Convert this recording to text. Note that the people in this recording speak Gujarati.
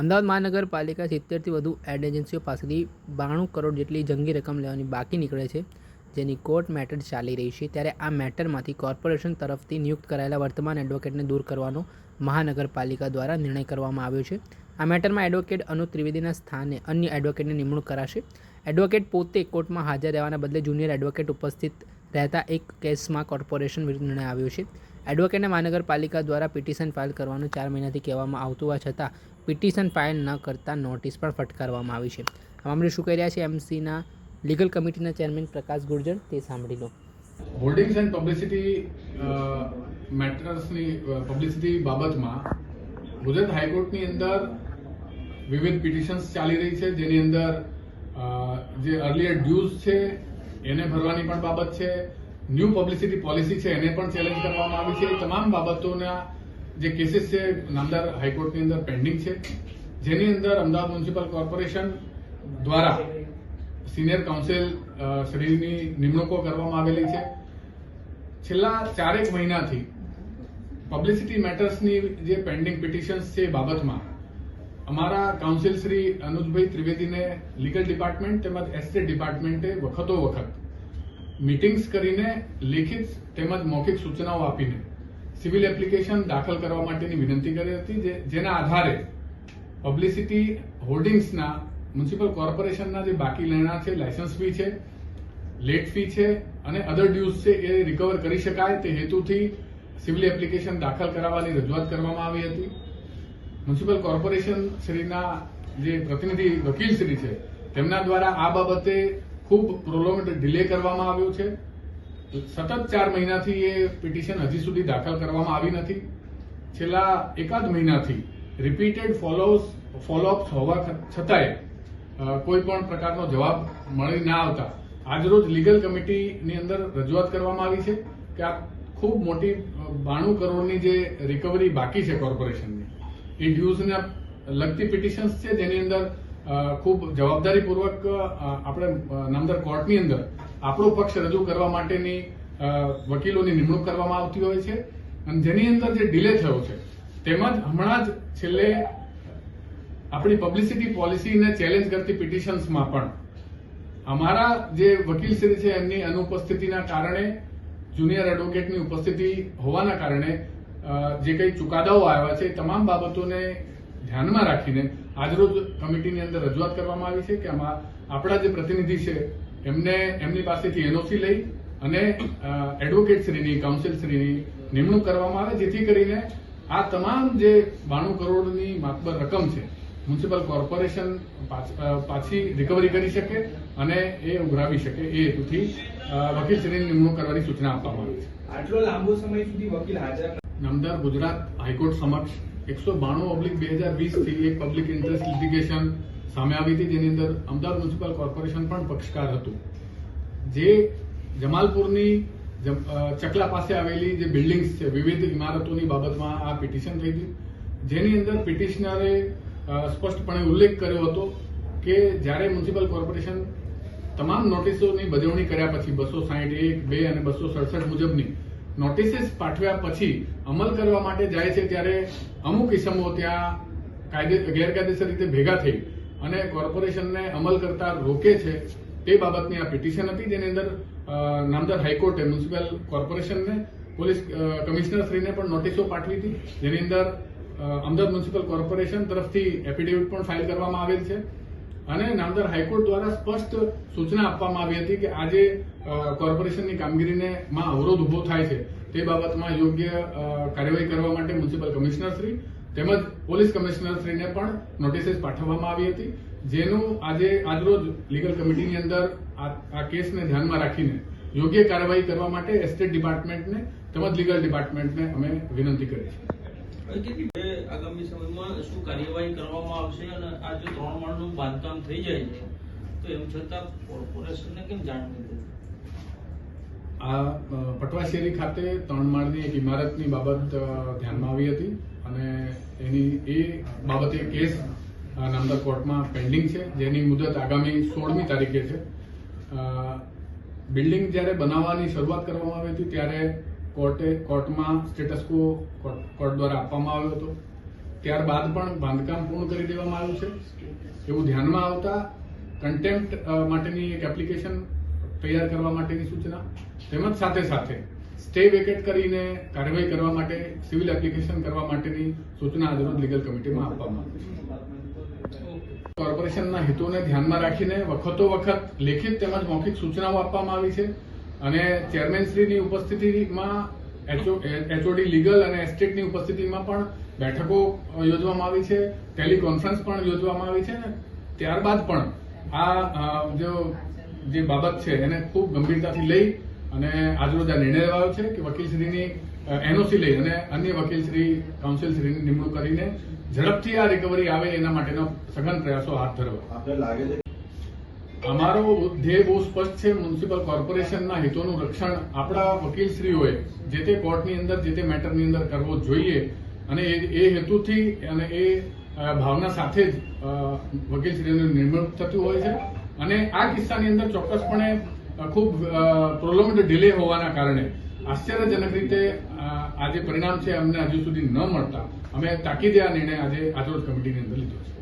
અમદાવાદ મહાનગરપાલિકા સિત્તેરથી વધુ એડ એજન્સીઓ પાસેથી બાણું કરોડ જેટલી જંગી રકમ લેવાની બાકી નીકળે છે, જેની કોર્ટ મેટર ચાલી રહી છે. ત્યારે આ મેટરમાંથી કોર્પોરેશન તરફથી નિયુક્ત કરાયેલા વર્તમાન એડવોકેટને દૂર કરવાનો મહાનગરપાલિકા દ્વારા નિર્ણય કરવામાં આવ્યો છે. આ મેટરમાં એડવોકેટ અનુ ત્રિવેદીના સ્થાને અન્ય એડવોકેટની નિમણૂક કરાશે. એડવોકેટ પોતે કોર્ટમાં હાજર રહેવાના બદલે જુનિયર એડવોકેટ ઉપસ્થિત રહેતા એક કેસમાં કોર્પોરેશન વિરુદ્ધ નિર્ણય આવ્યો છે. એડવોકેટને મહાનગરપાલિકા દ્વારા પિટિશન ફાઇલ કરવાનું ચાર મહિનાથી કહેવામાં આવતું હોવા છતાં પિટિશન ફાઇલ ન કરતા નોટિસ પણ ફટકારવામાં આવી છે. આ મામલે શું કહી રહ્યા છે એમસીના લીગલ કમિટીના ચેરમેન પ્રકાશ ગુર્જર, તે સાંભળી લો. હોર્ડિંગ્સ એન્ડ પબ્લિસિટી મેટર્સની પબ્લિસિટી બાબતમાં ગુજરાત હાઈકોર્ટની અંદર વિવિધ પિટિશન્સ ચાલી રહી છે. જેની અંદર જે અર્લિયર ડ્યુઝ છે, એને ભરવાની પણ બાબત છે. ન્યૂ પબ્લિસિટી પોલિસી છે, એને પણ ચેલેન્જ કરવામાં આવી છે. એ તમામ બાબતોના જે કેસીસ છે, નામદાર હાઈકોર્ટની અંદર પેન્ડિંગ છે. જેની અંદર અમદાવાદ મ્યુનિસિપલ કોર્પોરેશન દ્વારા સિનિયર કાઉન્સિલ શ્રીની નિમણૂકો કરવામાં આવેલી છે. છેલ્લા ચારેક મહિનાથી પબ્લિસિટી મેટર્સની જે પેન્ડિંગ પિટિશન્સ છે, એ બાબતમાં અમારા કાઉન્સિલ શ્રી અનુજભાઈ ત્રિવેદીને લીગલ ડિપાર્ટમેન્ટ તેમજ એસ્ટેટ ડિપાર્ટમેન્ટે વખતો વખત મીટિંગ્સ કરીને લેખિત તેમજ મૌખિક સૂચનાઓ આપીને સિવિલ એપ્લિકેશન દાખલ કરવા માટેની વિનંતી કરી હતી જેના આધારે પબ્લિસિટી હોર્ડિંગ્સના મ્યુનિસિપલ કોર્પોરેશનના જે બાકી લેણા છે, લાયસન્સ ફી છે, લેટ ફી છે અને અધર ડ્યુઝ છે એ રિકવર કરી શકાય તે હેતુથી સિવિલ એપ્લિકેશન દાખલ કરાવવાની રજૂઆત કરવામાં આવી હતી. મ્યુનિસિપલ કોર્પોરેશન શ્રીના જે પ્રતિનિધિ વકીલ શ્રી છે, તેમના દ્વારા આ બાબતે ખૂબ પ્રોલોંગ ડિલે કરવામાં આવ્યો છે. સતત ચાર મહિનાથી એ પિટિશન હજી સુધી દાખલ કરવામાં આવી નથી. છેલ્લા એકાદ મહિનાથી રિપીટેડ ફોલોઅપ ફોલોઅપ્સ હોવા છતાંય કોઈ પણ પ્રકારનો જવાબ મળી ના આવતા. આજરોજ લીગલ કમિટીની અંદર રજૂઆત કરવામાં આવી છે કે આ ખૂબ મોટી બાણું કરોડની જે રિકવરી બાકી છે કોર્પોરેશનની એ ડ્યુઝને લગતી પિટિશન્સ છે જેની અંદર ખૂબ જવાબદારીપૂર્વક આપણે નામદાર કોર્ટની અંદર આપણો પક્ષ રજૂ કરવા માટેની વકીલોની નિમણૂક કરવામાં આવતી હોય છે. અને જેની અંદર જે ડિલે થયો છે તેમજ હમણાં જ છેલ્લે આપણી પબ્લિસિટી પોલિસીને ચેલેન્જ કરતી પિટિશન્સમાં પણ અમારા જે વકીલશ્રી છે, એમની અનુપસ્થિતિના કારણે, જુનિયર એડવોકેટની ઉપસ્થિતિ હોવાના કારણે જે કંઈ ચુકાદાઓ આવ્યા છે તમામ બાબતોને ધ્યાનમાં રાખીને આજરોજ કમિટીની અંદર રજૂઆત કરવામાં આવી છે કે આમાં આપણા જે પ્રતિનિધિ છે એમને એમની પાસેથી એનઓસી લઈ અને એડવોકેટશ્રીની કાઉન્સિલશ્રીની નિમણૂક કરવામાં આવે જેથી કરીને આ તમામ જે બાણું કરોડની માતબર રકમ છે મ્યુનિસિપલ કોર્પોરેશન પાછી રિકવરી કરી શકે અને એ ઉઘરાવી શકે એ હેતુથી વકીલશ્રીની નિમણૂક કરવાની સૂચના આપવામાં આવી છે. આટલો લાંબો સમય સુધી વકીલ હાજર નામદાર ગુજરાત હાઈકોર્ટ સમક્ષ એકસો બાણું ઓબ્લિક બે હજાર વીસથી એક પબ્લિક ઇન્ટરેસ્ટ લિટિગેશન સામે આવી હતી, જેની અંદર અમદાવાદ મ્યુનિસિપલ કોર્પોરેશન પણ પક્ષકાર હતું. જે જમાલપુરની ચકલા પાસે આવેલી જે બિલ્ડિંગ્સ છે, વિવિધ ઇમારતોની બાબતમાં આ પિટિશન થઈ હતી. જેની અંદર પિટિશનરે સ્પષ્ટપણે ઉલ્લેખ કર્યો હતો કે જ્યારે મ્યુનિસિપલ કોર્પોરેશન તમામ નોટિસોની બજવણી કર્યા પછી બસો સાહીઠ એક, બે અને બસો સડસઠ મુજબની નોટિસીસ પાઠવ્યા પછી અમલ કરવા માટે જાય છે ત્યારે અમુક ઇસમો ત્યાં કાયદે, ગેરકાયદેસર રીતે ભેગા થઈ અને કોર્પોરેશનને અમલ કરતા રોકે છે તે બાબતની આ પિટિશન હતી જેની અંદર નામદાર હાઈકોર્ટે મ્યુનિસિપલ કોર્પોરેશનને, પોલીસ કમિશનરશ્રીને પણ નોટિસો પાઠવી હતી જેની અંદર અમદાવાદ મ્યુનિસિપલ કોર્પોરેશન તરફથી એફિડેવિટ પણ ફાઇલ કરવામાં આવેલ છે. અને નામદાર હાઈકોર્ટ દ્વારા સ્પષ્ટ સૂચના આપવામાં આવી હતી કે આજે કોર્પોરેશનની કામગીરીને માં અવરોધ ઊભો થાય છે. તે બાબતમાં યોગ્ય કાર્યવાહી કરવા માટે મ્યુનિસિપલ કમિશનરશ્રી તેમજ પોલીસ કમિશનરશ્રીને પણ નોટિસીસ પાઠવવામાં આવી હતી, જેનું આજે, આજરોજ લીગલ કમિટીની અંદર આ કેસને ધ્યાનમાં રાખીને યોગ્ય કાર્યવાહી કરવા માટે એસ્ટેટ ડિપાર્ટમેન્ટને તેમજ લીગલ ડિપાર્ટમેન્ટને અમે વિનંતી કરી છે કે આગામી સમયમાં શું કાર્યવાહી કરવામાં આવશે અને આ જો ત્રણ માળનું બાંધકામ થઈ જાય તો એમ છતાં કોર્પોરેશનને કેમ જાણ નથી આ અ, પટવાશેરી ખાતે ત્રણ માળની એક ઇમારતની બાબત ધ્યાનમાં આવી હતી અને એની એ બાબતે કેસ નામદાર કોર્ટમાં પેન્ડિંગ છે જેની મુદત આગામી સોળમી તારીખે છે. બિલ્ડિંગ જ્યારે બનાવવાની શરૂઆત કરવામાં આવી હતી ત્યારે કોર્ટે, કોર્ટમાં સ્ટેટસ કો કોર્ટ દ્વારા આપવામાં આવ્યો હતો. ત્યારબાદ પણ બાંધકામ પૂર્ણ કરી દેવામાં આવ્યું છે. એવું ધ્યાનમાં આવતા કન્ટેમ્પ્ટ માટેની એક એપ્લિકેશન તૈયાર કરવા માટેની સૂચના. તેમજ સાથે સાથે સ્ટે વેકેટ કરીને કાર્યવાહી કરવા માટે સિવિલ એપ્લિકેશન કરવા માટેની સૂચના આજરોજ લીગલ કમિટીમાં આપવામાં આવી છે. કોર્પોરેશનના હિતોને ધ્યાનમાં રાખીને વખતો વખત લેખિત તેમજ મૌખિક સૂચનાઓ આપવામાં આવી છે. અને ચેરમેનશ્રીની ઉપસ્થિતિમાં એચઓડી લીગલ અને એસ્ટેટની ઉપસ્થિતિમાં પણ બેઠકો યોજવામાં આવી છે ટેલિકોન્ફરન્સ પણ યોજવામાં આવી છે ને, ત્યારબાદ પણ આ જો, જે બાબત છે એને ખૂબ ગંભીરતાથી લઈ અને આજરોજ આ નિર્ણય લેવાયો છે કે વકીલશ્રીની એનઓસી લઈ અને અન્ય વકીલશ્રી કાઉન્સિલશ્રીની નિમણૂક કરીને ઝડપથી આ રિકવરી આવે એના માટેનો સઘન પ્રયાસો હાથ ધરવા. આપણે લાગે છે અમારો ધ્યેય બહુ સ્પષ્ટ છે મ્યુનિસિપલ કોર્પોરેશનના હિતોનું રક્ષણ આપણા વકીલશ્રીઓએ જે તે કોર્ટની અંદર, જે તે મેટરની અંદર કરવો જોઈએ. અને એ હેતુથી અને એ ભાવના સાથે જ વકીલશ્રીઓનું નિર્મણ થતું હોય છે. અને આ કિસ્સાની અંદર ચોક્કસપણે ખૂબ પ્રોલોમ્ડ ડિલે હોવાના કારણે આશ્ચર્યજનક રીતે આ જે પરિણામ છે અમને હજુ સુધી ન મળતા. અમે તાકીદે આ નિર્ણય આજે આજરોજ કમિટીની અંદર લીધો છે.